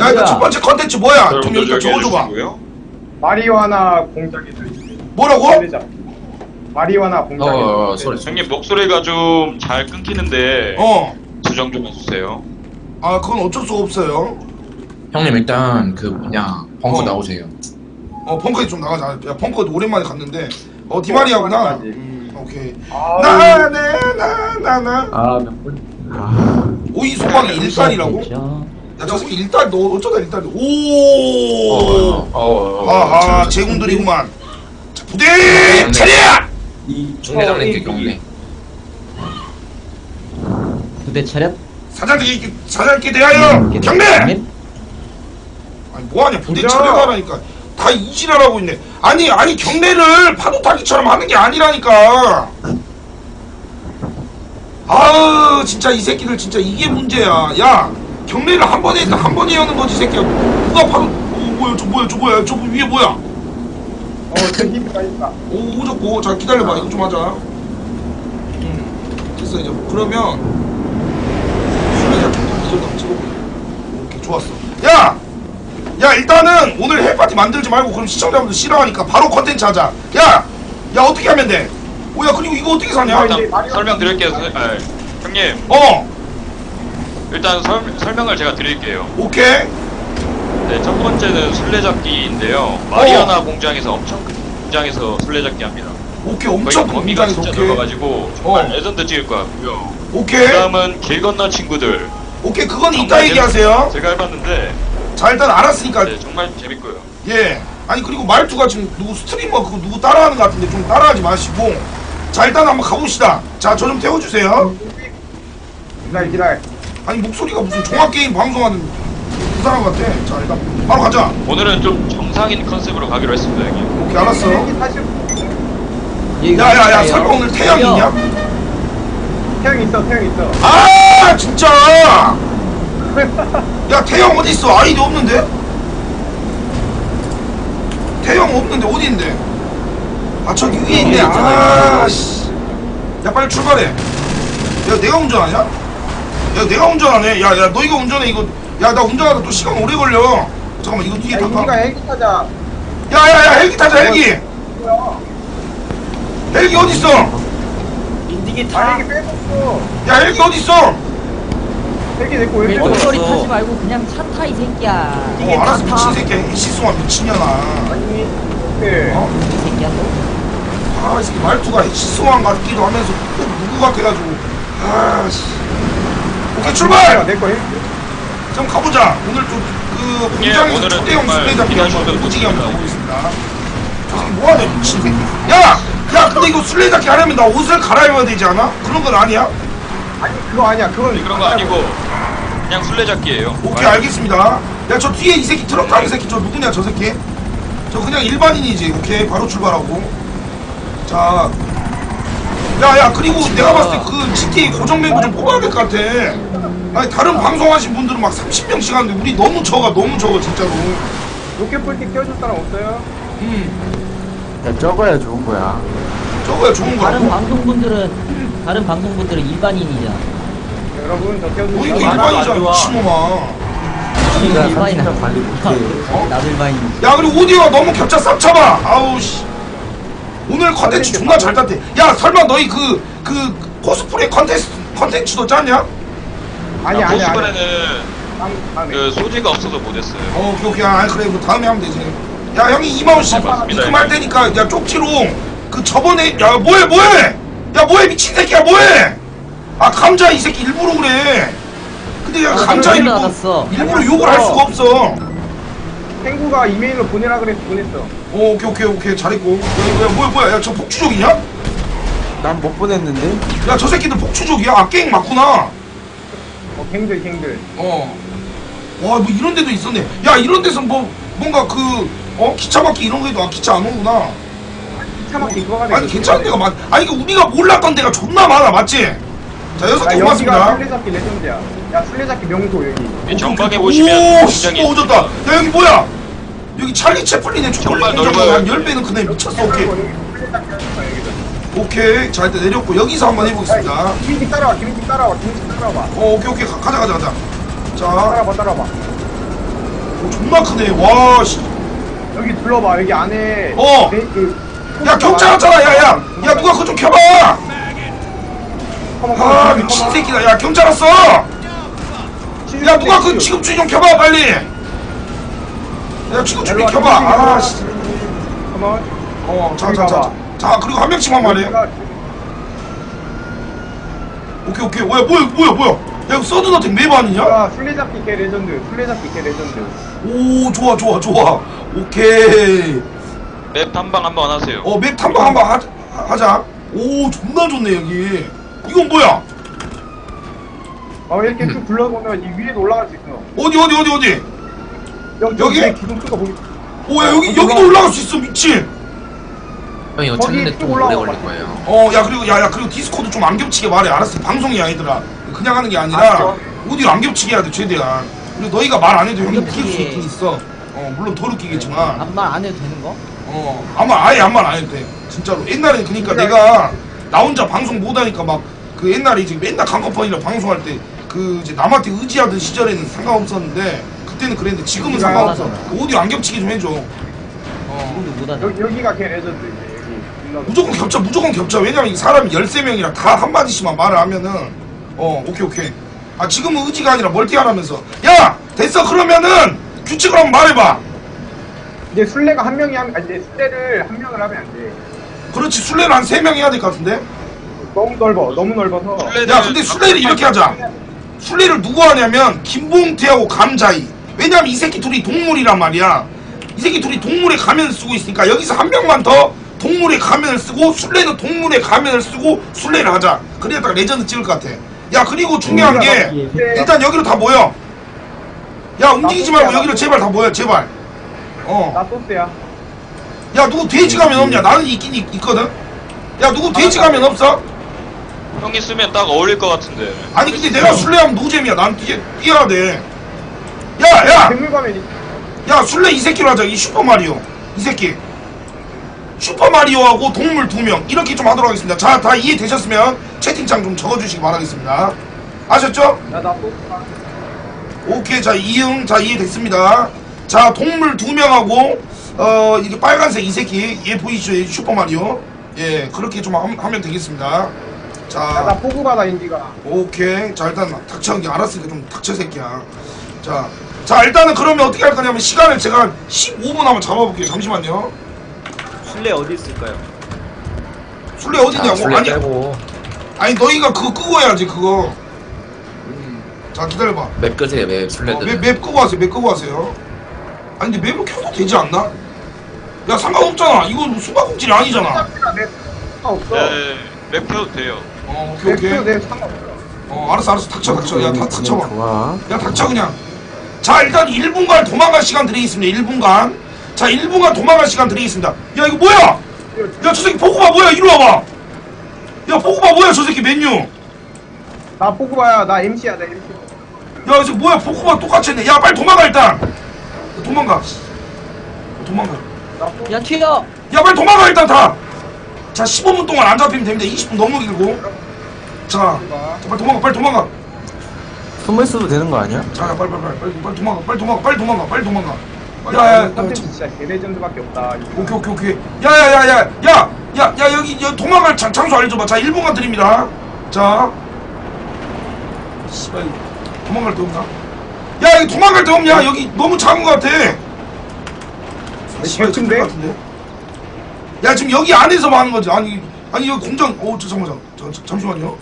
야 이거 첫 번째 컨텐츠 뭐야? 좀 여기다 적어줘봐. 마리화나 공작이 들리지. 뭐라고? 마리화나 공작이. 어, 어. 소리. 형님 목소리가 좀 잘 끊기는데 어. 수정 좀 해주세요. 아 그건 어쩔 수 없어요. 형님 일단 그 뭐냐 벙커 어. 나오세요. 어 펑크에 좀 나가자. 야 펑크 오랜만에 갔는데. 어 디마리아구나. 음, 오케이. 아, 나나나나나. 아 몇 분? 아 오이 소방이 일단이라고? 야저 새끼 일단 너 어쩌다 일단 오. 어, 어, 어. 아하 제군들이구만. 자 부대 네. 차려. 이 경례 어, 잡는 게 이- 경례. 부대 차렷 사장들이 사장께 대하여 경례. 아니 뭐하냐 부대. 차려가라니까 다 이지랄하고 있네 아니 아니 경례를 파도 타기처럼 하는 게 아니라니까 아우 진짜 이 새끼들 진짜 이게 문제야 야 경례를 한 번에 한 번에 하는 거지 이 새끼야 누가 파도 오 뭐야 저 뭐야 저 뭐야 저 위에 뭐야 어, 저 힘이 가 있다. 오 오졌고 자 기다려봐 이거 좀 하자 음 됐어 이제 그러면 술래자 이 정도 한번 찍어보자 오케이 좋았어 야! 야 일단은 오늘 헬파티 만들지 말고 그럼 시청자분들 싫어하니까 바로 컨텐츠 하자 야! 야 어떻게 하면 돼? 오야 그리고 이거 어떻게 사냐? 일단 마리오- 설명드릴게요. 서- 아, 형님 어 일단 설, 설명을 제가 드릴게요. 오케이 네, 첫 번째는 술래잡기인데요. 마리아나 공장에서 엄청 큰 공장에서 술래잡기 합니다. 오케이 엄청 큰 범위가 공장에서 진짜 오케이 넓어가지고 정말 어. 레전드 찍을 것 같고요. 오케이 그다음은 길 건너 친구들. 오케이 그건 이따 정말 얘기하세요 제가 해봤는데 자 일단 알았으니까 네, 정말 재밌고요. 예. 아니 그리고 말투가 지금 누구 스트리머 그거 누구 따라하는 것 같은데 좀 따라하지 마시고 자 일단 한번 가봅시다. 자 저 좀 태워주세요. 기다려, 기다려. 아니 목소리가 무슨 종합 게임 방송하는 그 사람 같아. 자 일단 바로 가자. 오늘은 좀 정상인 컨셉으로 가기로 했습니다, 형님. 오케이 알았어. 비행기 타실 야야야 설마 오늘 태양 있냐? 태양 있어, 태양 있어. 아 진짜. 야 태양 어디 있어? 아이디 없는데? 태양 없는데 어디 있는데? 아 저기 위에 있네. 아 씨. 야 빨리 출발해. 야 내가 운전하냐? 야 내가 운전하네. 야 야 너 이거 운전해 이거. 야 나 운전하다 또 시간 오래 걸려. 잠깐만 이거 뒤에 야, 다 인기가 타. 헬기 타자. 야야야 헬기 타자 헬기. 뭐야? 헬기 어디 있어? 아, 헬기 빼먹어. 야 헬기 어디 있어? 헬기 내거 왜 빼먹어? 원거리 타지 말고 그냥 차 타 이 새끼야 어 알았어 미친 새끼야. 시스마 미친년아. 아니, 오케이. 어? 이 새끼야 또 아, 이 새끼 말투가 시스왕 같기도 하면서 꼭 누구 같아가지고. 아, 씨. 오케이, 출발! 내거 헬기. 좀 가보자. 오늘 좀, 그, 예, 공장에서 오늘은 초대형 정말 술래잡기 기대하셔도 한번 무지개 한번 좋습니다. 가보겠습니다. 저 새끼 뭐하냐, 미친 새끼. 야! 야, 근데 이거 술래잡기 하려면 나 옷을 갈아입어야 되지 않아? 그런 건 아니야? 아니, 그거 아니야. 그건 그런 거 아니고 그냥 술래잡기예요. 오케이, 알겠습니다. 야, 저 뒤에 이 새끼 트럭 타는 새끼 저 누구냐, 저 새끼? 저 그냥 일반인이지. 오케이, 바로 출발하고. 자. 야, 야, 그리고 내가 봤을 때 그 GTA 고정 멤버 좀 뽑아야 될 것 같아. 아니, 다른 방송하신 분들은 막 30명씩 하는데 우리 너무 적어, 너무 적어, 진짜로. 로켓폴티 껴줄 사람 없어요? 음, 야 적어야 좋은 거야. 저거야 좋은 다른. 방송분들은 다른 방송분들은 일반인이잖아 여러분, 저 이거 사람 일반이잖아, 좋아. 미친놈아. 일반인 30명 관리 못해. 어? 나도 일반인 야, 그리고 오디오가 너무 겹쳐 싹 잡아. 아우, 씨. 오늘 컨텐츠 존나 잘 땄대. 야, 설마 너희 그, 그, 코스프레 컨텐츠, 컨텐츠도 짰냐? 아니, 아, 아니, 아니. 코스프레는 다음, 다음에. 그 소재가 없어서 못했어요. 어, 오케이, 오케이. 아, 그래. 뭐 다음에 하면 되지. 야, 형이 이마우씨 네, 맞습니다, 입금할. 테니까, 야, 쪽지로 그 저번에, 야, 뭐해, 뭐해! 야, 뭐해, 미친 새끼야, 뭐해! 아, 감자 이 새끼 일부러 그래. 근데 야, 아, 감자 일부러, 알았어. 일부러 욕을 할 수가 없어. 탱구가 이메일로 보내라 그래서 보냈어. 어, 오케이, 오케이, 오케이. 잘했고. 야, 야, 뭐야, 뭐야. 야, 저 폭주족이냐? 난 못 보냈는데. 야, 저 새끼들 폭주족이야? 아, 깽 맞구나. 어, 갱들, 갱들. 어. 와, 뭐 이런 데도 있었네. 야, 이런 데서 뭐, 뭔가 그, 어, 기차 바퀴 이런 거에도 아, 기차 안 오구나. 차 막히 그거 하네. 아니, 괜찮은 데가 많, 아니, 이거 우리가 몰랐던 데가 존나 많아, 맞지? 자, 여섯 야, 개 여기가 고맙습니다. 레전드야. 야, 술래잡기 명소 여기. 이 전방에 오, 보시면 씨, 굉장히 오졌다. 야, 여기 뭐야? 여기 찰리 채플린의 초콜릿 정말 공장보다 넓어요. 한 10배는 크네. 미쳤어, 오케이. 여기 술래잡기. 오케이. 자, 일단 내렸고, 여기서 한번 해보겠습니다. 야, 김인식 따라와, 김인식 따라와, 김인식 따라와. 어, 오케이, 오케이. 가, 가자, 가자, 가자. 자, 따라와, 따라와. 오, 존나 크네 와 씨 여기 둘러봐 여기 안에 어. 네, 그 야 경찰 왔잖아 야 야 야 누가 그거 좀 켜봐 아 미친. 새끼다 야 경찰 왔어 야 누가 그 지급주의 좀 켜봐 빨리. 야 일로 와, 켜봐. 지급주의 켜봐. 아씨. 커먼. 어자 자 자. 자 그리고 한 명씩만 말해 오케이 오케이. 뭐야 뭐야 뭐야 뭐야? 야 이거 서든어택 맵 아니냐? 아 술래잡기 개 레전드 술래잡기 개 레전드. 오 좋아 좋아 좋아. 오케이. 맵 탐방 한번 하세요. 어 맵 탐방 한번 하, 하자. 오 존나 좋네 여기. 이건 뭐야 어 이렇게 쭉 둘러보면 이 위에도 올라갈 수 있어 어디 어디 어디 어디 여기 여기? 기둥 큰거 보기 오야 여기 여기도 올라갈 수 있어 미친 형 이거 거기 찾는데 쭉좀 오래 올라와 걸릴 봐. 거예요. 어야 그리고 야야 그리고 디스코드 좀 안 겹치게 말해 알았어 방송이야 얘들아 그냥 하는 게 아니라 알았어. 오디오 안 겹치게 해야 돼 최대한 그리고 너희가 말 안 해도 형이 안 웃길 수 겹치게. 있긴 있어 어 물론 덜 웃기겠지만 반말 안 해도 되는 거? 어 아마 아예 아무 말 안 해도 돼 진짜로 옛날에 그니까 내가 나 혼자 방송 못 하니까 막 그 옛날에 이제 맨날 강커펀이랑 방송할 때 그 이제 남한테 의지하던 시절에는 상관없었는데 그때는 그랬는데 지금은 우리가 상관없어. 하잖아. 그 오디오 안 겹치게 좀 해줘. 어. 지금도 못하잖아. 여기, 여기가 개 레전드 여기. 무조건 겹쳐 무조건 겹쳐. 왜냐면 이 사람이 13명이라 다 한마디씩만 말을 하면은 어 오케이 오케이. 아 지금은 의지가 아니라 멀티하라면서. 야! 됐어 그러면은 규칙을 한번 말해봐. 이제 술래가 한 명이 하면 아니 이제 술래를 한 명을 하면 안돼. 그렇지 술래는 한 3명 해야 될 것 같은데? 너무 넓어 너무 넓어서. 야 근데 술래를 이렇게 하자 술래를 누구 하냐면 김봉태하고 감자이. 왜냐면 이 새끼 둘이 동물이란 말이야. 이 새끼 둘이 동물의 가면을 쓰고 있으니까 여기서 한 명만 더 동물의 가면을 쓰고 술래는 동물의 가면을 쓰고 술래를 하자. 그래야다가 레전드 찍을 것 같아. 야 그리고 중요한 게 일단 여기로 다 모여. 야 움직이지 말고 여기로 제발 다 모여 제발. 어야 나 소스야 누구 돼지 가면 없냐? 나는 있긴 있, 있거든. 야 누구 돼지 가면 없어? 형이 쓰면 딱 어울릴 것 같은데. 아니 근데 내가 술래하면 노잼이야. 난 뛰, 뛰어야 돼 야야! 백물가면이 야 술래 이 새끼로 하자. 이 슈퍼 마리오. 이 새끼. 슈퍼 마리오하고 동물 두 명. 이렇게 좀 하도록 하겠습니다. 자 다 이해되셨으면 채팅창 좀 적어주시기 바라겠습니다. 아셨죠? 야나 오케이. 자 이응. 자 이해됐습니다. 자 동물 두 명하고 어 이게 빨간색 이 새끼. 얘 보이시죠? 이 슈퍼 마리오. 예 그렇게 좀 함- 하면 되겠습니다 자. 야나 포구바다 인디가. 오케이. 자 일단 닥쳐 알았으니까 좀 닥쳐 새끼야. 자, 자 일단은 그러면 어떻게 할 거냐면 시간을 제가 한 15분 한번 잡아볼게요. 잠시만요. 술래 어디 있을까요? 술래 자, 어디냐고? 술래 아니 빼고. 아니 너희가 그거 끄고 해야지 그거. 자 기다려봐. 맵 끄세요 맵. 어, 술래들. 맵, 맵 끄고 하세요 맵 끄고 하세요. 아니 근데 맵을 켜도 되지 않나? 야 상관없잖아. 이거 뭐 수박국질이 아니잖아. 내 상관없어. 네, 맵 켜도 돼요. 어 오케이 오케이. 내 상관없어 어 알았어 알았어. 닥쳐 닥쳐. 야 다, 닥쳐봐. 좋아. 야 닥쳐 그냥. 자 일단 1분간 도망갈 시간 드리겠습니다. 1분간. 자 1분간 도망갈 시간 드리겠습니다. 야 이거 뭐야? 야 저 새끼 포구바 뭐야? 이리 와봐. 야 포구바 뭐야 저 새끼 맨유? 나 포구바야 나 MC야 나 MC 야 이제 뭐야? 포구바 똑같이 했네. 야 빨리 도망가 일단. 도망가. 도망가. 나야 튀어! 야 빨리 도망가 일단 다 자 15분 동안 안 잡히면 됩니다. 20분 너무 길고. 자, 자 빨리 도망가 빨리 도망가. 숨어 있어도 되는 거 아니야? 자 빨리 빨리 빨리 빨리 빨리 도망가 빨리 도망가 빨리 도망가 빨리 도망가. 야야야. 진짜 개 레전드밖에 없다 이거. 오케이 오케이 오케이. 야야야야야 야야 야 여기 여기 도망갈 장, 장소 알려줘봐. 자 1분간 드립니다. 자. 씨발 도망갈 데 없나? 야 여기 도망갈 데 없냐? 여기 너무 작은 것 같아. 씨발? 큰것 같은데 야 지금 여기 안에서만 하는 거지 아니 아니 여기 공장 어 저, 잠깐만 잠, 잠, 잠시만요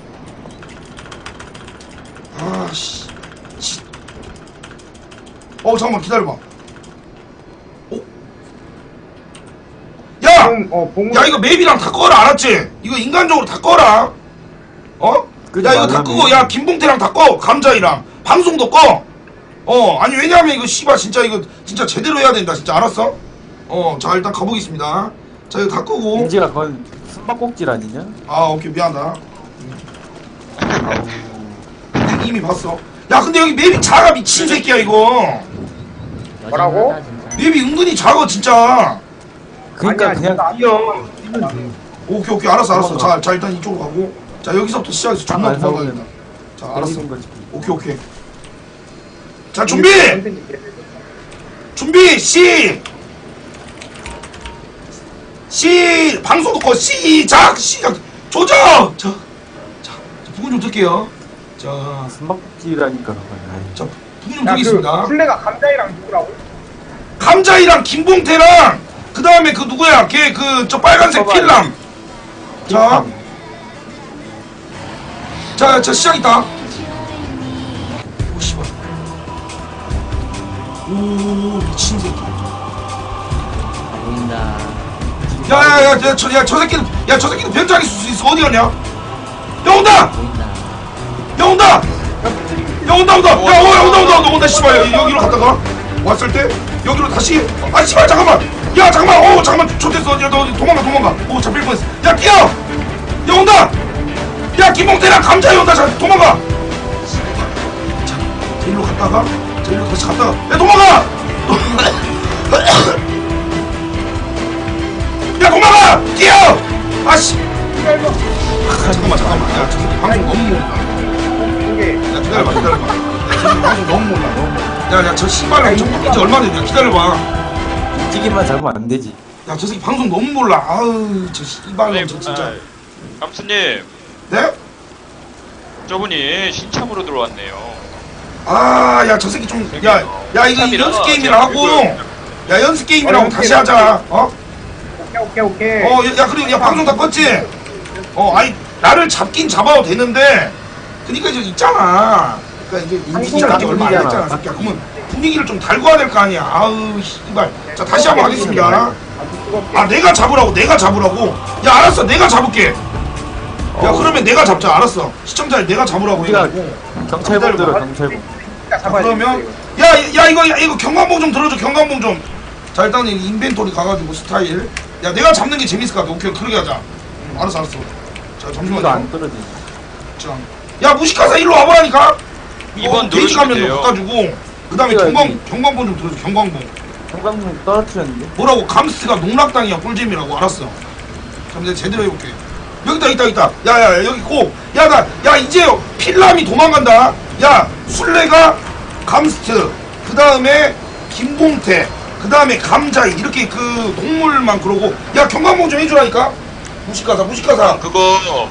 아씨 씨. 어 잠깐만 기다려봐 어? 야! 봉, 어, 봉. 야 이거 맵이랑 다 꺼라 알았지? 이거 인간적으로 다 꺼라 어? 야 이거 다. 끄고 야 김봉태랑 다 꺼 감자이랑 방송도 꺼 어 아니 왜냐면 이거 씨발 진짜 이거 진짜 제대로 해야 된다 진짜 알았어? 어자 일단 가보겠습니다 자 이거 다 끄고 인지가 그건 숨바꼭질 아니냐? 아 오케이 미안하다 이미- 이미 봤어 야 근데 여기 맵이 작아 미친 새끼야 이거 뭐라고? 맵이 은근히 작아 진짜 그러니까 아니야, 그냥 뛰어. 오케이 오케이 알았어 알았어. 자, 자 일단 이쪽으로 가고 자 여기서부터 시작해서 존나 안 도망가겠다 싸우면 자 알았어 때리는 거지. 오케이 오케이 자 준비. 준비 시. 시 방송 듣고 시작 시작 조정 자, 자 부분 좀 들게요 자, 숨바꼭질하니까. 자 부분 좀그 플레가 감자이랑 누구라고? 감자이랑 김봉태랑 그 다음에 그 누구야 걔 그 저 빨간색. 필람 자, 자, 자 시작이다. 오 씨발. 오 미친 새끼. 야야야, 야, 저, 야, 저 새끼는, 야, 저 새끼는 있을 수 있어. 어디 갔냐? 야 온다. 야 온다, 야 온다 온다, 야, 어, 야 온다 온다 온다 온다. 씨발 여- 여기로 갔다가 왔을 때 여기로 다시. 아 씨발 잠깐만. 야 잠깐만. 어 잠깐만. 좋댔어. 야너 도망가 도망가. 오 잡힐 뻔했어. 야 뛰어. 야 온다. 야 김봉태랑 감자이 온다. 자 도망가. 자, 자 일로 갔다가 자 일로 다시 갔다가 야 도망가. 야 도망가. 뛰어. 아씨. 아, 잠깐만 잠깐만. 야저 새끼 방송 너무. 이게 야 기다려봐 기다려봐 야 지금 방송 너무 몰라 너무 야야 저 바뀐 지 얼마 됐냐 기다려봐 찌기만 잡으면 안 되지. 야 저 새끼 방송 너무 몰라 아우 저 씨발랑 저 진짜 아, 감수님 네? 저분이 신참으로 들어왔네요. 아야 저 새끼 좀 야 야 이거 연습 게임이라 제가 하고 야 연습 게임이라고 어, 다시 하자 어? 오케이 오케이 오케이. 어야 그리고 야 방송 다 껐지? 어 아니 나를 잡긴 잡아도 되는데 그니까 이제 있잖아 그니까 이제 인기 방송이 시작한 지 얼마 안. 됐잖아 새끼야 그러면 분위기를 좀 달고 해야 될 거 아니야 아우 씨발 자 다시 한번 하겠습니다 뜨겁게. 아 내가 잡으라고 내가 잡으라고 야 알았어 내가 잡을게 야 그러면 내가 잡자 알았어 시청자를 내가 잡으라고 우리가 해가지고 경찰분 들어. 경찰분. 진짜 잡아야 돼, 그러면 이거. 야, 야 이거 야 이거 경광봉 좀 들어줘 경광봉 좀 자 일단은 인벤토리 가가지고 스타일 야 내가 잡는 게 재밌을 것 같아. 오케이 그러게 하자. 음, 알았어 알았어. 자 잠시만요. 안 떨어지. 자, 야 무식하사 일로 와보라니까. 이번 돼지 누르시면 가면 좀 돼요. 바꿔주고. 그 다음에 여기. 경광 경광봉 좀 들어줘 경광봉 형광등 떨어뜨렸는데. 뭐라고 감스가 농락당이야 꿀잼이라고. 알았어. 그럼 내가 제대로 해볼게. 여기다 있다 있다. 야야 여기 꼭 야 나 야 이제 필람이 도망간다. 야 술래가 감스트. 그 다음에 김봉태 그 다음에 감자이 이렇게 그 동물만 그러고 야 경광봉 좀 해주라니까? 무식가사 무식가사. 그거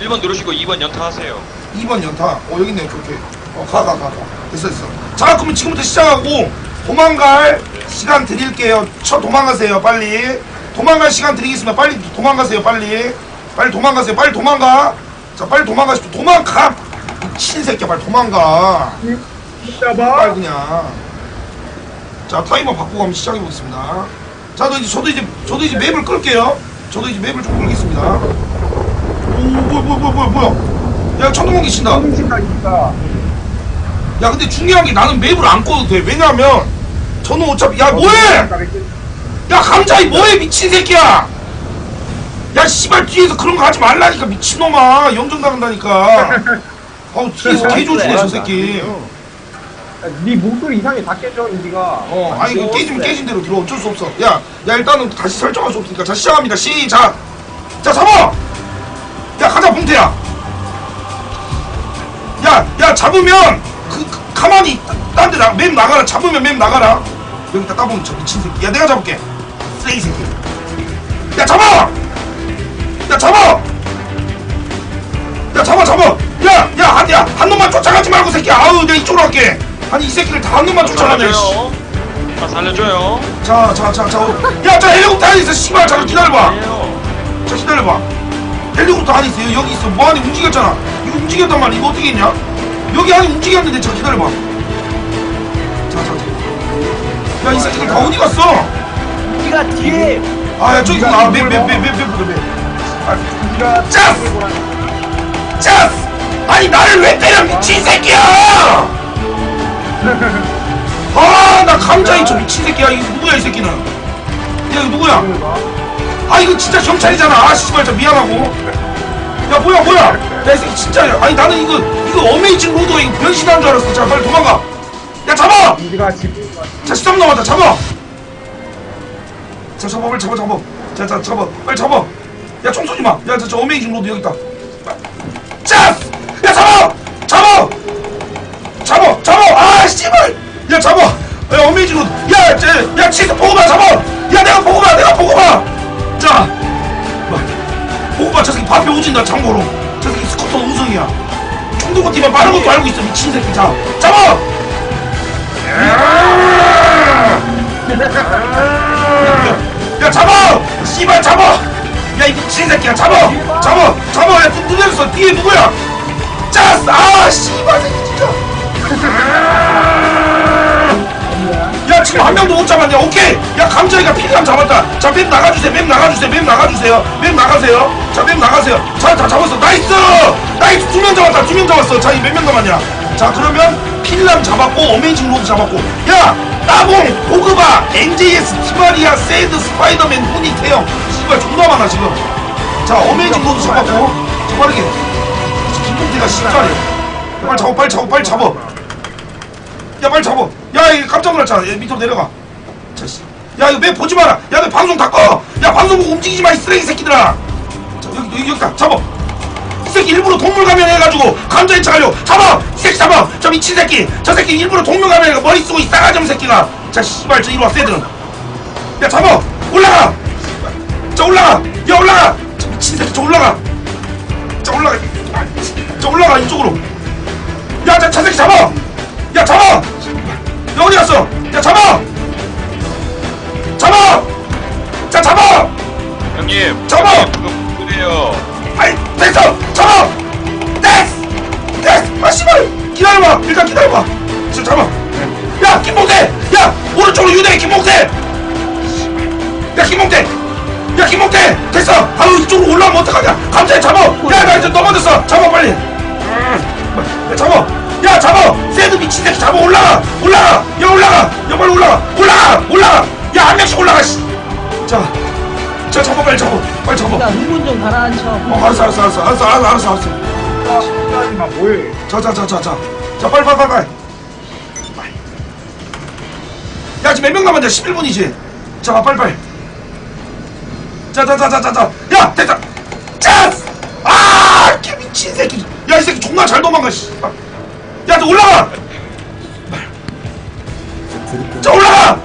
1번 누르시고 2번 연타하세요. 2번 연타. 어 여기 있네. 오케이 오케이 어가 가가 가. 됐어 됐어. 자 그러면 지금부터 시작하고 도망갈 시간 드릴게요. 쳐 도망가세요 빨리. 도망갈 시간 드리겠습니다. 빨리 도망가세요 빨리. 빨리 도망가세요 빨리 도망가. 자 빨리 도망가십시오. 도망가! 미친 새끼야 빨리 도망가. 빨리 잡아. 그냥 자 타이머 바꾸고 한번 시작해 보겠습니다. 자 이제 저도 이제 저도 이제 맵을 끌게요. 저도 이제 맵을 좀 끌겠습니다. 오 뭐야 뭐야 뭐야 뭐야 야. 천둥번개 친다 신다. 이니까. 야 근데 중요한 게 나는 맵을 안 꺼도 돼. 왜냐면 저는 어차피 야 뭐해? 야 감자이 뭐해 미친 새끼야? 야 씨발 뒤에서 그런 거 하지 말라니까 미친놈아. 영정 당한다니까. 어우 뒤에서 개조주네 저 새끼 네 목소리 이상해 다 깨져 인디가. 어 아니 그 깨지면 깨진 대로 들어. 어쩔 수 없어. 야 야 일단은 다시 설정할 수 없으니까. 자 시작합니다. 시작! 자 잡아! 야 가자 봉태야. 야 야 잡으면 그, 그 가만히 딴데맵 나가라. 잡으면 맵 나가라. 여기다 따보면 저 미친 새끼. 야 내가 잡을게. 쓰레기 새끼. 야 잡아! 야 잡아! 야 잡아 잡아! 야 야 한 야 한 놈만 쫓아가지 말고 새끼야. 아우 내가 이쪽으로 갈게 아니 이 새끼를 다한 놈만 쫓아가네 씨. 아 살려줘요. 자, 자, 자, 자. 야, 저 헬리콥터 안에 있어. 씨발, 잠깐 기다려봐. 아니에요. 자, 기다려봐. 헬리콥터 안에 있어요. 여기 있어. 뭐 안에 움직였잖아. 이거 움직였단 말이야. 이거 어떻게 했냐? 여기 안에 움직였는데, 자, 기다려봐. 자, 자, 자. 야, 이 새끼들 다 어디 갔어? 니가 뒤에 아, 야, 저기 있구나. 아, 맵, 맵, 맵, 맵, 맵, 맵, 맵. 인디가 짜! 짜! 아니, 나를 왜 때려, 미친 새끼야! 아, 나 감자인 저 미친 새끼야. 이거 누구야, 이 새끼는? 야, 이거 누구야? 아 이거 진짜 경찰이잖아. 아 씨발 저 미안하고. 야 뭐야 뭐야? 야이 새끼 진짜 아니 나는 이거 이거 어메이징 로더 이거 변신한 줄 알았어. 자 빨리 도망가. 야 잡아! 인디가 집. 자13 남았다 잡아! 자 잡아 빨리 잡아 잡아. 자 자 잡아. 빨리 잡아. 야 총 쏘지 마야저 저 어메이징 로드 여기 있다. 짠야 잡아 잡아 잡아 잡아 아 씨발 야 잡아 야 어메이징 로드 야 야, 쟤, 야, 치즈 보고 봐, 잡아! 야, 내가 보고 봐, 내가 보고 봐! 자, 뭐, 보고 봐, 저 새끼 밥에 오진다, 참고로. 저 새끼 스쿠터 우승이야. 총도고 뛰면 빠른 것도 알고 있어, 미친 새끼. 자, 잡아! 야, 잡아! 씨발, 잡아! 야, 이 미친 새끼야, 잡아! 잡아! 잡아! 야, 누, 누구였어? 뒤에 누구야? 짜스! 아, 씨발, 새끼, 진짜! 야 지금 한 명도 못 잡았냐 오케이. 야 감자이가 필감 잡았다. 자맵 나가주세요. 맵 나가주세요. 맵 나가주세요. 맵 나가세요. 자맵 나가세요. 자다 잡았어. 나이스! 나이스! 두 명 잡았다. 두 명 잡았어. 자 이 몇 명 남았냐? 자 그러면 필람 잡았고 어메이징 로드 잡았고. 야 따봉 보그바 NJS 티마리아 세드 스파이더맨 후니 태형 씨발 존나 많아 지금. 자 어메이징 로드 잡았고. 자 빠르게. 김봉태가 십자리 빨리 잡아 빨리 잡아 빨리 잡아. 야 빨리 잡아 야 이거 깜짝 놀랐잖아. 얘 밑으로 내려가. 자, 씨. 야 이거 왜 보지 마라. 야 너 방송 닦어 야 방송 보고 움직이지 마 이 쓰레기 새끼들아. 자 여기 여기 여기다. 잡아. 이 새끼 일부러 동물 가면 해가지고 감자 인척 하려고. 잡아! 이 새끼 잡아! 저 미친 새끼. 저 새끼 일부러 동물 가면 해가 머리 쓰고 이 싸가지 없는 새끼가. 자 씨발 저 이리 와 새들은. 야 잡아! 올라가! 자 올라가! 야 올라가! 저 미친 새끼 저 올라가! 자 올라가. 자 올라가 이쪽으로. 야 저 저 새끼 잡아! 야 잡아 야 어디 갔어? 야 잡아! 잡아! 자 잡아! 형님 잡아! 형님, 그거 그래요. 아이 됐어! 잡아! 됐어 됐어 아 씨발! 기다려봐. 일단 기다려봐. 지금 잡아. 야 김봉태! 야 오른쪽으로 유대 김봉태! 야 김봉태! 야 김봉태! 됐어. 아유 이쪽으로 올라오면 어떡하냐? 감자에 잡아. 야나 이제 넘어졌어. 잡아 빨리. 야 잡아 야 잡아! 새드 미친 새끼 잡아! 올라가! 올라가! 야 올라가! 야 빨리 올라가! 올라가! 올라가! 야 한 명씩 올라가 씨자자 잡아 빨리 잡아! 빨리 잡아! 그러니까 흥분 좀 가라앉혀. 어 알았어 알았어 알았어 알았어 알았어 알았어 알았어. 아 진짜지마 뭐해? 자자자자자. 자 빨리 빨리 빨리 빨리. 야 지금 몇 명 남았냐? 11분이지? 자 빨리 빨리. 자자자자자자. 야 됐다. 짜스 아 개미친 새끼. 야 이 새끼 존나 잘 도망가 씨 올라가 자 올라가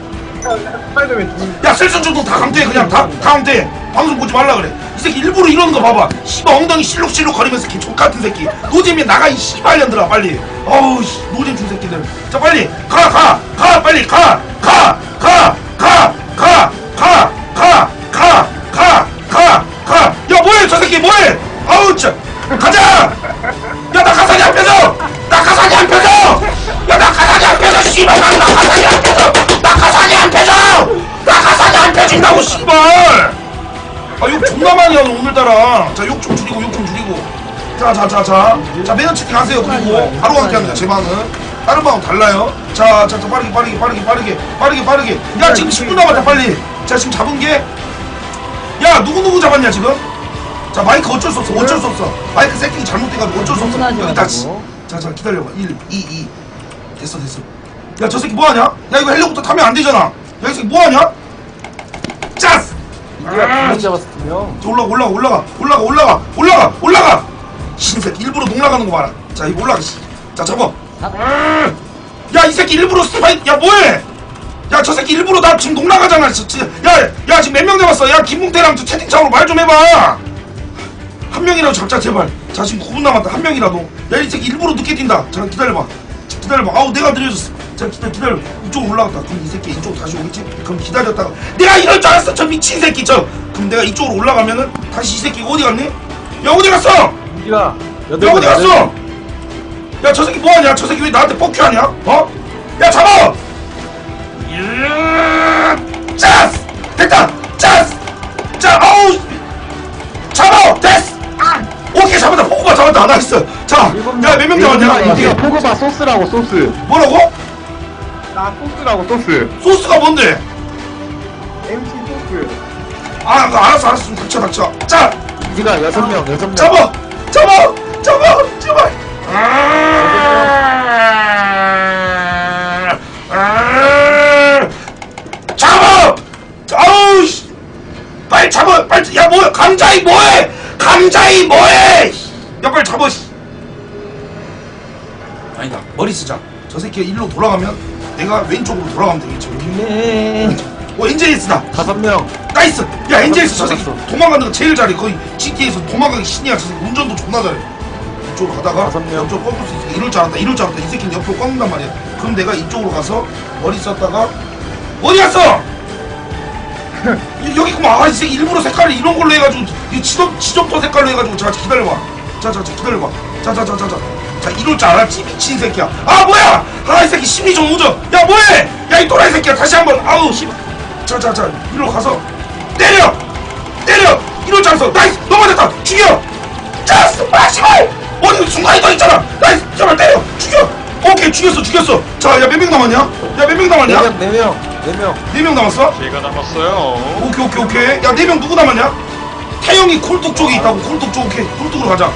스파이더맨 둘 야 셀선조도 다 강퇴해 그냥 다, 다 강퇴해 방송 보지 말라 그래 이 새끼 일부러 이러는 거 봐봐 씨발 엉덩이 실룩실룩 거리면서 개 족같은 새끼 노잼이 나가 이 씨발 년들아 빨리 어우 씨 노잼 준 새끼들 자 빨리 가 가 가 빨리 가 가 가 가 가 가 가 가 가 가 가 야 뭐해 저 새끼 뭐해 아우 진짜 가자 많이 하네 오늘따라. 자 욕 좀 줄이고 욕 좀 줄이고. 자 자 자자자 매너 채팅 하세요 그리고. 바로 함께합니다 제 방은. 다른 방은 달라요. 자자 자 빠르게 빠르게 빠르게 빠르게 빠르게 빠르게. 야 지금 10분 남았다 빨리. 자 지금 잡은 게. 야 누구누구 잡았냐 지금? 자 마이크 어쩔 수 없어 어쩔 수 없어. 마이크 세팅이 잘못돼가지고 어쩔 수 없어. 여기 다 마시고. 자자 기다려봐. 1 2 2 됐어 됐어. 야 저 새끼 뭐하냐? 야 이거 헬리콥터 타면 안 되잖아. 야 이 새끼 뭐하냐? 짜스 잡았어 두명 저 올라가 올라가 올라가 올라가 올라가 올라가 올라가! 신새끼 일부러 농락하는 거 봐라. 자 이거 올라가 씨. 자 잡아. 야 이 새끼 일부러 스파이 야 뭐해? 야 저 새끼 일부러 나 지금 농락하잖아 야야 지금 몇명 잡았어? 야 김봉태랑 저 채팅창으로 말 좀 해봐. 한 명이라도 잡자 제발. 자 지금 9분 남았다. 한 명이라도. 야 이 새끼 일부러 늦게 뛴다. 자 기다려봐. 자, 기다려봐. 아우 내가 느려졌어 자 기다려 기다려. 이쪽으로 올라갔다. 그럼 이 새끼 이쪽으로 다시 오겠지? 그럼 기다렸다가 내가 이럴 줄 알았어 저 미친 새끼 저. 그럼 내가 이쪽으로 올라가면은 다시 이 새끼가 어디 갔니? 야 어디 갔어? 야 여덟 어디 명, 갔어? 야 저 새끼 뭐하냐? 저 새끼 왜 나한테 뻑큐하냐? 어? 야 잡아! 야, 짜스 됐다! 짜스 자 아우! 잡아! 됐어 아, 오케이 잡았다. 포구바 잡았다. 나이스 자야 몇 명 잡았냐? 이거 포그바 소스라고 소스. 뭐라고? 나 소스라고 소스. 소스가 뭔데? MC 소스. 아 알았어 알았어. 좀 닥쳐 닥쳐. 자! 우리가 여섯 명 여섯 명? 잡아! 잡아! 잡아! 제발! 잡아! 아우 씨. 빨리 잡아 빨리 야 뭐야? 감자이 뭐해? 감자이 뭐해? 야 빨리 잡아 씨. 아니다. 머리 쓰자. 저 새끼가 일로 돌아가면 내가 왼쪽으로 돌아가면 되겠죠 네. 오 NJS다. 다섯 명. 나이스. 야 NJS 저 새끼 잡았어. 도망가는 거 제일 잘해. 거의 GTA에서 도망가기 신이야. 저 새끼 운전도 존나 잘해. 이쪽으로 가다가 다섯 명. 옆쪽 꺾을 수 있어. 이럴 줄 알았다 이럴 줄 알았다. 이 새끼는 옆으로 꺾는단 말이야. 그럼 내가 이쪽으로 가서 머리 썼다가 어디 갔어? 이- 여기 있구만. 아이 새끼 일부러 색깔을 이런 걸로 해가지고 이 지점, 지점도 색깔로 해가지고 자 기다려봐. 자자자 기다려봐. 자자자자자 자 이럴 줄 알았지 미친 새끼야. 아 뭐야! 아 이 새끼 심리 좀 오죠. 야 뭐해! 야 이 또라이 새끼야. 다시 한번. 아우 씨 자자자 이리로 가서. 때려! 때려! 이럴 줄 알았어. 나이스! 넘어졌다. 죽여! 자스 마시말 어디 중간에 더 있잖아. 나이스! 제발 때려! 죽여! 오케이 죽였어 죽였어. 자 야 몇 명 남았냐? 야 몇 명 남았냐? 네 명, 네 명, 네 명. 네 명 남았어? 제가 남았어요. 오케이 오케이 오케이. 야 네 명 누구 남았냐? 태영이 콜뚝 쪽에 있다고. 콜뚝 쪽 오케이. 콜뚝으로 가자.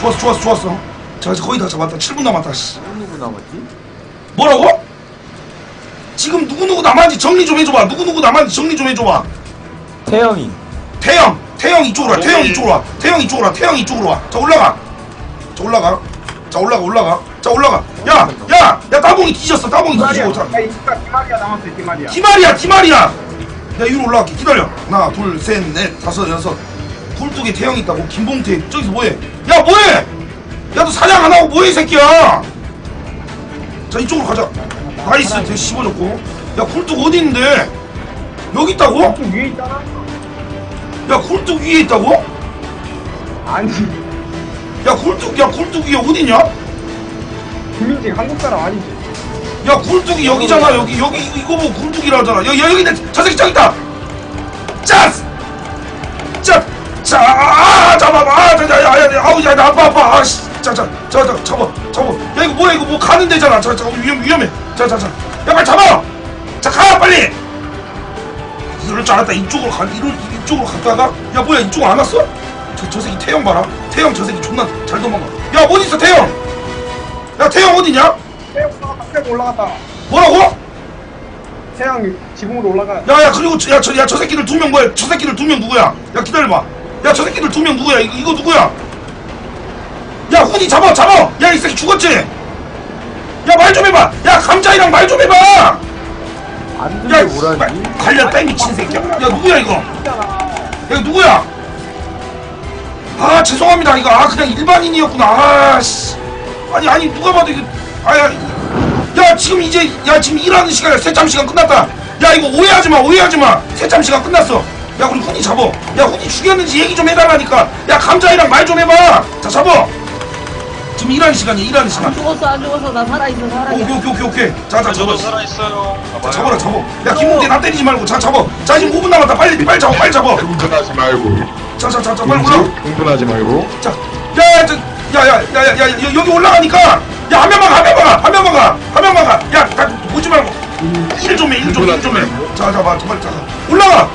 좋았어 좋았어 좋았어 자 이제 거의 다 잡았다. 7분 남았다 씨. 누구 남았지? 뭐라고? 지금 누구누구 남았는지 정리 좀 해줘봐. 누구누구 남았는지 정리 좀 해줘봐. 태영이. 태영. 태영 이쪽으로 와. 태영 이쪽으로 와. 태영 이쪽으로 와. 태영 이쪽으로 와자 올라가. 자 올라가. 자 올라가 올라가. 자 올라가. 야 야 야 따봉이 뒤졌어. 따봉이. 뒤지고 자 야, 이따 기말이야. 남았어, 기말이야. 기말이야 기말이야. 야 위로 올라갈게. 기다려. 하나 둘 셋 넷 다섯 여섯. 굴뚝에 태영 있다고. 김봉태. 저기서 뭐해? 야 뭐해 야너 사냥 안 하고 뭐해 이 새끼야 자 이쪽으로 가자 나이스 되게 씹어줬고 야 굴뚝 어디 있는데 여기 있다고? 좀 위에 있잖아. 야 굴뚝 위에 있다고? 아니, 야 굴뚝 야 굴뚝 위에 어디냐? 김민식 한국 사람 아니지. 야 굴뚝이 여기잖아 여기 여기 이거- 보고 굴뚝이라 하잖아 야, 야 여기 있네 저 새끼 저기 있다 짜스 짜 자 아, 잡아봐. 아 자 야 야 야 아우 야 나 아파 아파. 아 씨. 자 자 자 자 잡아 잡아. 야 이거 뭐야 이거 뭐 가는 데잖아. 자 자 위험 위험해. 자 자 자. 야 빨리 잡아. 자 가 빨리. 이럴 줄 알았다. 이쪽으로 가 이럴 이쪽으로 갔다가. 야 뭐야 이쪽 안 왔어? 저 저 새끼 태영 봐라. 태영 저 새끼 존나 잘 도망가. 야 어디 있어 태영? 야 태영 어디냐? 태양 올라갔다, 태양 올라갔다. 뭐라고? 태양 지붕으로 올라가. 야 야 그리고 저- 야, 저, 야, 저 새끼들 두 명 뭐야? 저 새끼들 두 명 누구야? 야 기다려봐. 야 저 새끼들 두 명 누구야? 이거, 이거 누구야? 야 훈이 잡아 잡아. 야 이 새끼 죽었지? 야 말 좀 해봐. 야 감자이랑 말 좀 해봐. 야안 들려 이 뭐라니? 씨발, 갈렸다 이 미친 새끼야. 야 누구야 이거? 야 누구야? 아 죄송합니다 이거 아 그냥 일반인이었구나. 아씨. 아니 아니 누가 봐도 이거 아야. 야 지금 이제 야 지금 일하는 시간이야 세참 시간 끝났다 야 이거 오해하지 마 오해하지 마 세참 시간 끝났어 야 우리 훈이 잡어. 야 훈이 죽였는지 얘기 좀 해달라니까. 야 감자이랑 말 좀 해봐. 자 잡어. 지금 일하는 시간이야 일하는 안 시간. 죽었어 안 죽었어. 나 살아있어 살아있어. 오케이 오케이 오케이 오케이. 자자 저도 잡어 살아있어요. 자, 잡아라 잡어. 야 김웅대 나 때리지 말고. 자 잡어. 자 지금 5분 남았다. 빨리 빨리 잡어 빨리 잡어. 흥분하지 말고. 자자자자 빨리 올라 흥분하지 말고. 자, 야, 저, 야, 야, 야, 야, 야, 여- 여기 올라가니까, 야, 한 명만 가, 한 명만 가, 한 명만 가, 한 명만 가. 야, 나 보지 말고, 일 좀 해, 일 좀 해, 일 좀 해. 자, 자, 봐, 빨리 자, 올라가.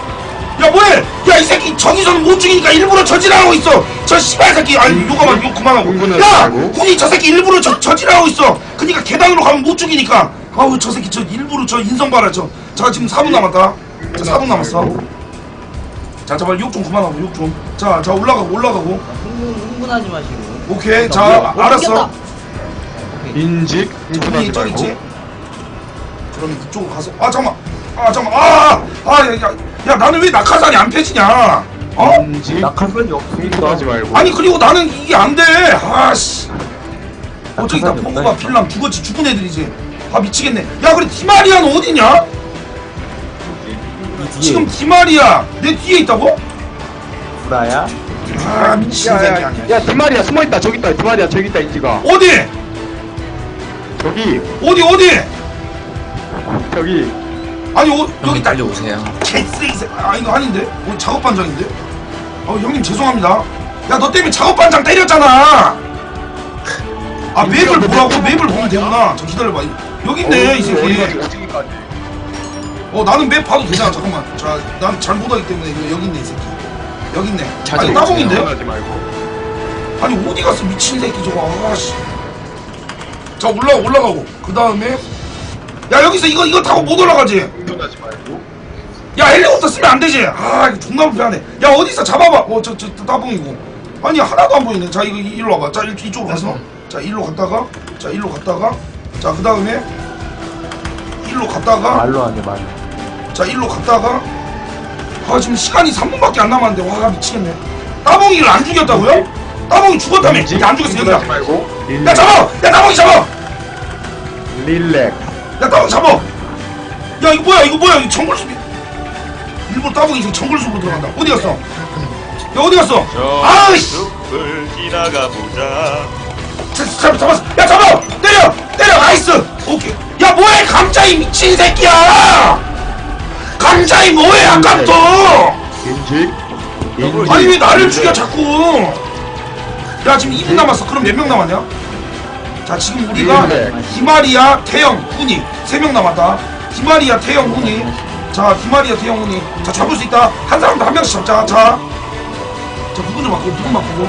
야, 뭐해? 야, 이 새끼 저기서는 못 죽이니까 일부러 저질하고 있어. 저 씨발 새끼, 아니, 욕하면 욕 그만하고. 흥분하지 야, 말고. 군이 저 새끼 일부러 저 저질하고 있어. 그니까 계단으로 가면 못 죽이니까. 아우, 저 새끼 저 일부러 저 인성 봐라 저. 자, 지금 4분 남았다. 자, 4분 남았어. 자, 제발 욕 좀 그만하고, 욕 좀. 자, 자, 올라가고, 올라가고. 흥분, 흥분하지 마시고 오케이, 나 자, 뭐야? 어, 알았어. 생겼다. 인직 흥분하지 저기 있지? 말고 그럼 그쪽으로 가서 아 잠만 아 잠만 아아야야 야, 나는 왜 낙하산이 안 펴지냐? 어? 인직 낙하산이 없으니까. 흥분하지 말고. 아니 그리고 나는 이게 안 돼. 아씨. 어 저기 다 낙하산이 포고가 없다니까. 빌랑 죽었지 죽은 애들이지 아 미치겠네. 야 그래 디마리아는 어디냐? 이 뒤에. 지금 디마리아 내 뒤에 있다고? 구라야. 아 미친 야, 야, 새끼 아니야. 야 디마리아 숨어 있다. 저기 있다. 디마리아 저기 있다 인지가. 어디? 저기. 어디 어디? 저기 아니 어, 여기 있다 빨리 오세요. 개쓰레기 새- 아 이거 아닌데? 어, 작업반장인데? 어 형님 죄송합니다. 야 너 때문에 작업반장 때렸잖아! 아 맵을 보라고? 맵을 보면 되구나. 저 기다려봐. 여기 있네 이 새끼. 어 나는 맵 봐도 되잖아. 잠깐만. 자난 잘 못하기 때문에 이거 여기 있네 이 새끼. 여기 있네. 아니 찾아오세요. 따봉인데? 말고. 아니 어디 갔어 미친 새끼 저거. 아씨. 자 올라 올라가고. 그 다음에. 야 여기서 이거 이거 타고 못 올라가지 흥분하지 말고. 야 헬리콥터 쓰면 안 되지. 아 이거 존나 불편하네. 야 어디서 잡아봐. 어저 저 따봉이고 아니 하나도 안 보이네. 자 이거 이- 일로 와봐. 자 이- 이쪽으로 가서. 자 일로 갔다가. 자 일로 갔다가. 자 그 다음에 일로 갔다가. 말로 하네 말. 자 일로 갔다가. 아 지금 시간이 3분밖에 안 남았는데. 와 미치겠네. 따봉이를 안 죽였다고요? 따봉이 죽었다며? 야, 안 죽였어 여기다. 말고. 야 릴렉 잡아! 야 따봉이 잡아! 릴렉. 야 따봉 잡아! 야 이거 뭐야 이거 뭐야 이거 정글숲이 일본 따봉이 지금 정글숲으로 들어간다 어디 갔어? 야 어디 갔어? 저 아이씨! 숲을 지나가 보자. 자, 잡, 잡았어 야 잡아! 때려! 때려 나이스! 오케이 야 뭐해 감자이 미친 새끼야! 감자이 뭐해 아까부터! 인직 인직 아니 왜 나를 죽여 자꾸 야 지금 2분 남았어 그럼 몇 명 남았냐 자 지금 우리가 네. 디마리아 태영 훈이 3명 남았다 디마리아 태영 훈이. 자 디마리아 태영 훈이. 자 잡을 수 있다. 한 사람도 한 명씩 잡자. 자자 누구 좀 바꾸고 누구 바꾸고.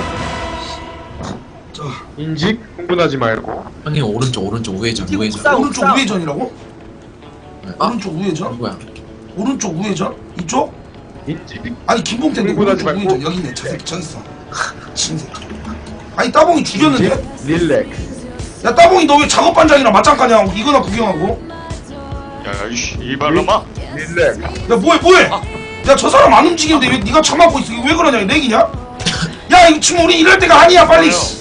자. 인직? 흥분하지 말고. 형님 오른쪽 오른쪽 우회전 우회전. 싸우. 오른쪽 싸워. 우회전이라고? 아. 오른쪽 우회전? 누구야? 오른쪽 우회전? 이쪽? 인직? 아니 김봉태인데 흥분하지 오른쪽 말고. 우회전? 여기 있네. 저 새끼 저기 있어. 진 새끼 아니 따봉이 죽였는데? 릴렉 야 따봉이 너 왜 작업 반장이랑 맞짱 까냐 이거나 구경하고. 야, 이씨, 이발로마. 릴렉 야 뭐해 뭐해? 야 저 사람 안 움직이는데 왜 네가 참아고 있어? 이거 왜 그러냐 내기냐? 야 이거 지금 우리 이럴 때가 아니야 빨리 씨.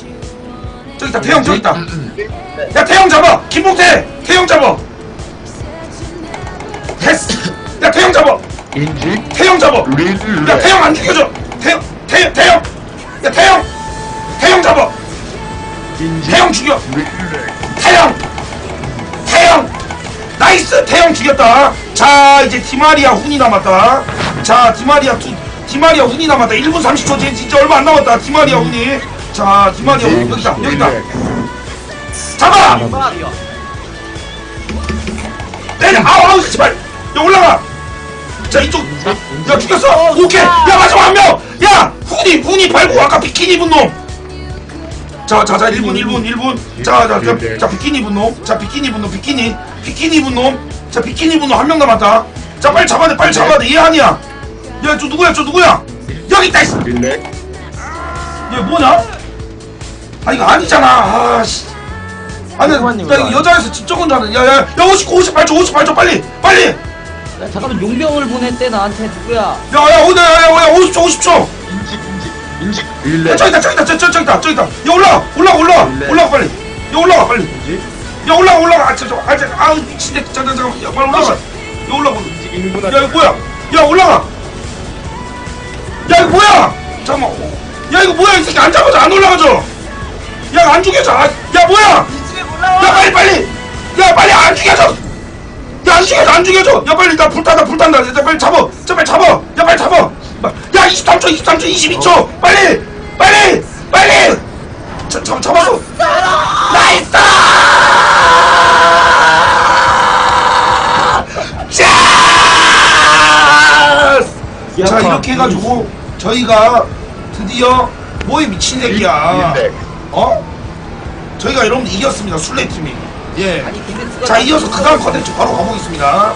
저기 있다 태형 저기 있다. 야 태형 잡아. 김봉태 태형 잡아. 됐어. 야 태형 잡아. 인직 태형 잡아. 야 릴렉 태형 안 죽여줘. 태형 태형 태형. 야 태형. 태형 잡아. 인직 태형 죽여. 릴렉 태영! 나이스! 태영 죽였다. 자, 이제 디마리아 훈이 남았다. 자, 디마리아 투, 디마리아 훈이 남았다. 1분 30초, 이제 진짜 얼마 안 남았다. 디마리아 훈이. 자, 디마리아 훈, 여기다, 여기다. 잡아! 내려! 아우, 아우, 씨발! 야, 올라가! 자, 이쪽. 야, 죽였어! 오케이! 야, 마지막 한 명! 야! 훈이, 훈이 밟고 아까 비키니 입은 놈! 자, 자, 자, 1분, 1분, 1분. 자, 자, 자, 자, 비키니 놈. 자, 비키니 놈, 비키니. 비키니 입은 놈. 자, 비키니 입은 놈 한 명 남았다. 자, 빨리 잡아야 돼, 빨리 잡아야 돼. 얘 아니야. 야, 저 누구야, 저 누구야? 여기 있다, 있어. 릴렉 얘 뭐냐? 아, 이거 아니잖아. 아, 씨. 아니, 나 이거 여자에서 집적은 줄 알았는데. 야, 야, 야, 59, 58초, 58초, 빨리, 빨리! 야, 잠깐만 용병을 보냈대 나한테 누구야? 야, 야, 어디, 야, 야, 야, 50초, 50초! 인직 인직 인직 야, 릴렉 저기 있다, 저기 있다, 저, 저, 저기 있다, 저기 있다. 야, 올라가, 올라가, 네. 올라가, 빨리. 야, 올라가, 빨리. 인직 야, 올라가, 올라가. 아, 저, 저, 아, 저, 아, 미친 새끼. 잠깐, 잠깐. 야, 빨리 올라가. 야, 올라가. 인직 야, 이거 뭐야? 야, 올라가. 야, 이거 뭐야? 잠깐만. 야, 이거 뭐야? 이 새끼 안 잡아져, 안 올라가져. 야, 안 죽여져. 아, 야, 뭐야? 야, 빨리, 빨리. 야, 빨리 안 죽여져. 야, 안 죽여져, 안 죽여져. 야, 빨리, 나 불탄다, 불탄다. 야, 빨리 잡아. 자, 빨리 잡아. 야, 빨리 잡아. 야, 23초, 23초, 22초. 빨리, 빨리, 빨리. 자, 잡, 잡아줘. 나이스! 자! 자, 이렇게 해가지고 저희가 드디어 뭐에 미친 새끼야. 어? 저희가 여러분 이겼습니다. 술래팀이. 예. 자, 이어서 그 다음 컨텐츠 바로 가보겠습니다.